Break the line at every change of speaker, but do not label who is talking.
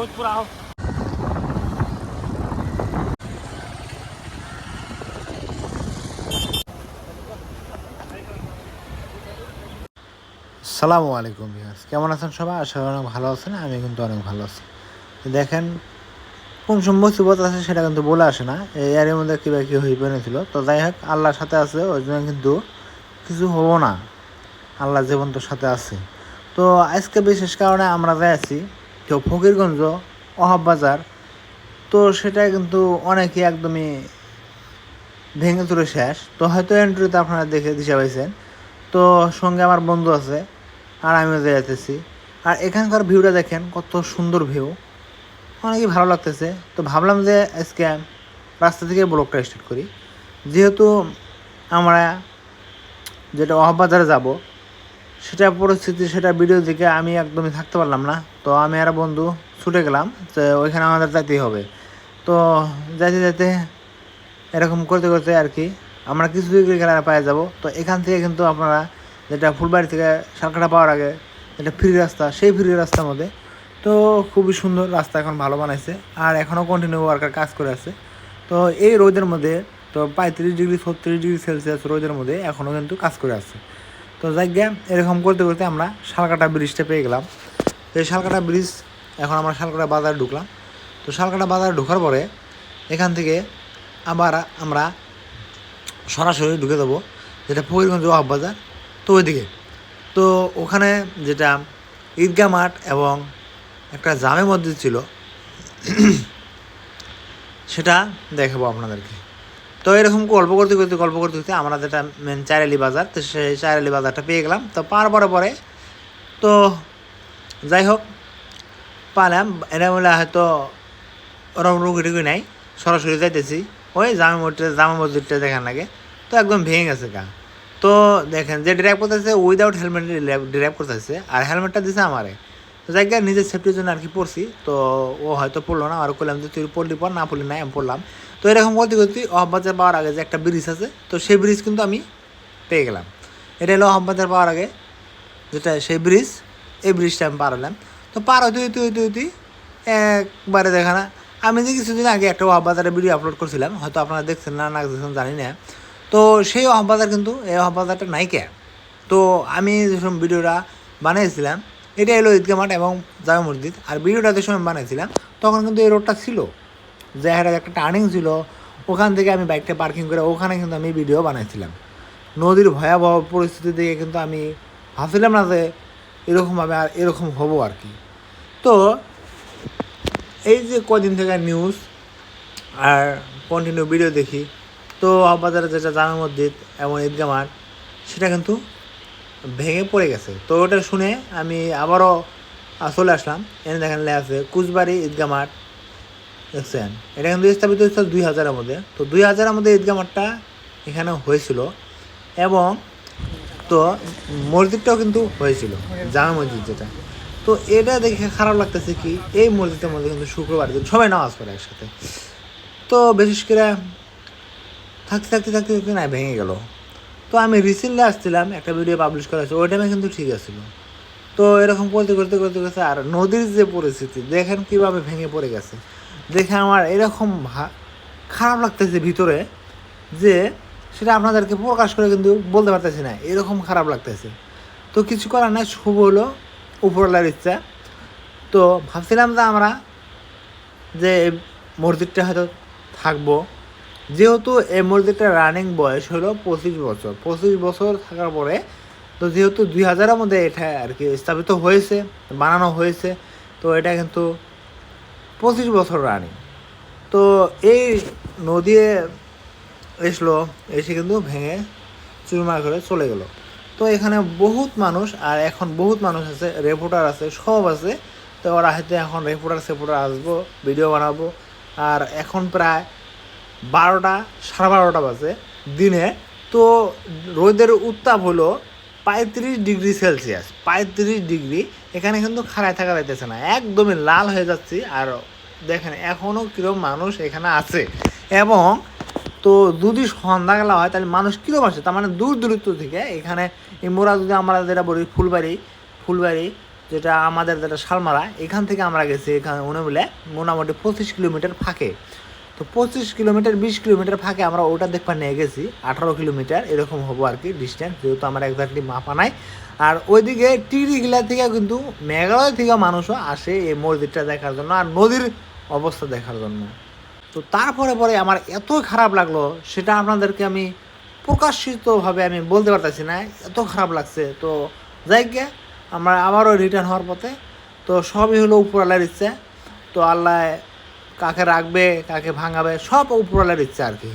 भोजपुर आओ
সালামু আলাইকুম ভিউয়ার্স কেমন আছেন সবাই আশা করি অনেক ভালো আছেন আমি কিন্তু অনেক ভালো আছি তো দেখেন কোন সময় মুসিবত আছে সেটা কিন্তু বলে আসে না এই এর মধ্যে কিবা কি হয়ে পেরেছিল তো যাই হোক আল্লাহর সাথে আছে ওই জন্য কিন্তু কিছু হবো না আল্লাহ জীবন তোর সাথে আছে তো আজকে বিশেষ কারণে আমরা যাই আছি কেউ ফকিরগঞ্জ, অহাব বাজার, তো সেটা কিন্তু অনেকে একদমই ভেঙে চুরে শেষ। তো হয়তো এন্ট্রিতে আপনারা দেখে দিশা পাইছেন। তো সঙ্গে আমার বন্ধু আছে, আর আমিও যেতেছি আর এখানকার ভিউটা দেখেন, কত সুন্দর ভিউ অনেকই ভালো লাগতেছে। তো ভাবলাম যে আজকে রাস্তা থেকে ব্লগটা স্টার্ট করি। যেহেতু আমরা যেটা অহবাজারে যাব সেটা পরিস্থিতি, সেটা ভিডিও দিকে আমি একদমই থাকতে পারলাম না। তো আমি আর বন্ধু ছুটে গেলাম যে ওইখানে আমাদের যাইতেই হবে। তো যাইতে যাইতে এরকম করতে করতে আর কি আমরা কিছু দূর গেলে পায়ে যাব। তো এখান থেকে কিন্তু আপনারা যেটা ফুলবাড়ি থেকে শালকাটা পাওয়ার আগে যেটা ফ্রি রাস্তা, সেই ফ্রি রাস্তার মধ্যে। তো খুবই সুন্দর রাস্তা এখন ভালো বানাইছে আর এখনও কন্টিনিউ ওয়ার্কার কাজ করে আছে। তো এই রোদের মধ্যে তো পঁয়ত্রিশ ডিগ্রি, ছত্রিশ ডিগ্রি সেলসিয়াস রোদের মধ্যে এখনও কিন্তু কাজ করে আছে। তো যাই গিয়ে এরকম করতে করতে আমরা শালকাটা ব্রিজটা পেয়ে গেলাম। তো এই শালকাটা ব্রিজ এখন আমরা শালকাটা বাজারে ঢুকলাম। তো শালকাটা বাজারে ঢোকার পরে এখান থেকে আবার আমরা সরাসরি ঢুকে দেবো যেটা ফকিরগঞ্জ ওয়াহ বাজার। তো ওইদিকে। তো ওখানে যেটা ঈদগাহ মাঠ এবং একটা জামে মসজিদ ছিল, সেটা দেখাবো আপনাদেরকে। তো এরকম গল্প করতে করতে, গল্প করতে করতে আমরা যেটা মেন চারালি বাজার, তো সেই চারালি বাজারটা পেয়ে গেলাম। তো পার পরে পরে, তো যাই হোক, পালাম। এটা বলে হয়তো ওরকম রুগী টুগি নাই, সরাসরি যাইতেছি। ওই জামা মসজিদ জামা মসজিদটা দেখার লাগে। তো একদম ভেঙে গেছে গা। তো দেখেন, যে ড্রাইভ করতেছে উইদাউট হেলমেট ড্রাইভ করতেছে, আর হেলমেটটা দিছে আমারে। তো যাই নিজের সেফটির জন্য আর কি পড়ছি। তো ও হয়তো পড়ল না, আর করলাম যে তুই পড়লি পর, না পড়লি না আমি পড়লাম। তো এরকম করতে করতে অহবাজার পাওয়ার আগে যে একটা ব্রিজ আছে, তো সেই ব্রিজ কিন্তু আমি পেয়ে গেলাম। এটা হলো অহবাজার পাওয়ার আগে যেটা সেই ব্রিজ এই ব্রিজটা আমি পার হলাম। তো পার হইতে হইতে হইতে হইতে একবারে দেখা না, আমি যে কিছুদিন আগে একটা অহবাজারে ভিডিও আপলোড করছিলাম, হয়তো আপনারা দেখছেন না না দেখছেন, জানি না। তো সেই অহবাজার কিন্তু, এই অহবাজারটা নাইকে। তো আমি যেসব ভিডিওটা বানিয়েছিলাম এটা এলো ঈদগাহ মাঠ এবং জামা মসজিদ। আর ভিডিওটা যে সময় বানিয়েছিলাম তখন কিন্তু এই রোডটা ছিল। যে একটা টার্নিং ছিল, ওখান থেকে আমি বাইকটা পার্কিং করে ওখানে কিন্তু আমি ভিডিও বানাইছিলাম। নদীর ভয়াবহ পরিস্থিতি দেখে কিন্তু আমি ভাবছিলাম না যে এরকমভাবে আর এরকম হব আর কি। তো এই যে কদিন থেকে নিউজ আর কন্টিনিউ ভিডিও দেখি, তো বাজারে যেটা জামা মসজিদ এবং ঈদগাহ মাঠ সেটা কিন্তু ভেঙে পড়ে গেছে। তো ওটা শুনে আমি আবারও চলে আসলাম। এনে দেখেন আছে, কুচবাড়ি ঈদগাহ মাঠ দেখছেন? এটা কিন্তু স্থাপিত হয়েছিল দুই হাজারের মধ্যে। তো দুই হাজারের মধ্যে ঈদগাহ মাঠটা এখানে হয়েছিল এবং তো মসজিদটাও কিন্তু হয়েছিল, জামা মসজিদ যেটা। তো এটা দেখে খারাপ লাগতেছে কি, এই মসজিদের মধ্যে কিন্তু শুক্রবার দিন সবাই নামাজ পড়ে একসাথে। তো বিশেষ করে থাকতে থাকতে থাকতে থাকতে না, ভেঙে গেল। তো আমি রিসেন্টলি আসছিলাম, একটা ভিডিও পাবলিশ করা হয়েছে, ওই টাইমে কিন্তু ঠিক আছিল। তো এরকম করতে করতে করতে করতে, আর নদীর যে পরিস্থিতি, দেখেন কীভাবে ভেঙে পড়ে গেছে। দেখে আমার এরকম খারাপ লাগতেছে ভিতরে যে সেটা আপনাদেরকে প্রকাশ করে কিন্তু বলতে পারতেছি না, এরকম খারাপ লাগতেছে। তো কিছু করার নাই, শুভ হলো, উপরওয়ালার ইচ্ছা। তো ভাবছিলাম যে আমরা যে মসজিদটা হয়তো থাকব, যেহেতু এই মসজিদটার রানিং বয়স হলো পঁচিশ বছর। পঁচিশ বছর থাকার পরে তো যেহেতু দুই হাজারের মধ্যে এটা আর কি স্থাপিত হয়েছে, বানানো হয়েছে, তো এটা কিন্তু পঁচিশ বছর রানিং। তো এই নদী এসলো, এসে কিন্তু ভেঙে চুরমার করে চলে গেল। তো এখানে বহুত মানুষ, আর এখন বহুত মানুষ আছে রেপোর্টার আছে, সব আছে। তো ওরা হয়তো এখন রেপোর্টার সেপোর্টার আসব ভিডিও বানাবো। আর এখন প্রায় বারোটা, সাড়ে বারোটা বাজে দিনে। তো রোদের উত্তাপ হলো পঁয়ত্রিশ ডিগ্রি সেলসিয়াস, পঁয়ত্রিশ ডিগ্রি। এখানে কিন্তু খাড়ায় থাকা যাইতেছে না, একদমই লাল হয়ে যাচ্ছি। আর দেখেন এখনও কিরম মানুষ এখানে আছে। এবং তো যদি সন্ধ্যাবেলা হয়, তাহলে মানুষ কীরকম আসে? তার মানে দূর দূরত্ব থেকে এখানে মোরা যদি আমরা যেটা বলি ফুলবাড়ি ফুলবাড়ি, যেটা আমাদের যেটা শালমারা, এখান থেকে আমরা গেছি, এখানে মনে বলে মোটামুটি পঁচিশ কিলোমিটার ফাঁকে। তো পঁচিশ কিলোমিটার, বিশ কিলোমিটার ফাঁকে আমরা ওটা দেখবার নিয়ে গেছি। আঠারো কিলোমিটার, এরকম হব আর কি ডিস্টেন্স যেহেতু আমার একজাক্টলি মাপা নাই। আর ওইদিকে টিরিগিলা থেকে কিন্তু মেঘালয় থেকে মানুষও আসে এই মসজিদটা দেখার জন্য আর নদীর অবস্থা দেখার জন্য। তো তারপরে পরে আমার এত খারাপ লাগল, সেটা আপনাদেরকে আমি প্রকাশিতভাবে আমি বলতে পারতেছি না, এত খারাপ লাগছে। তো যাই গিয়ে, আমরা আবারও রিটার্ন হওয়ার পথে, তো সবই হলো উপরওয়ালার ইচ্ছে। তো আল্লাহ কাকে রাখবে কাকে ভাঙাবে সব উপরওয়ালার ইচ্ছা আর কি।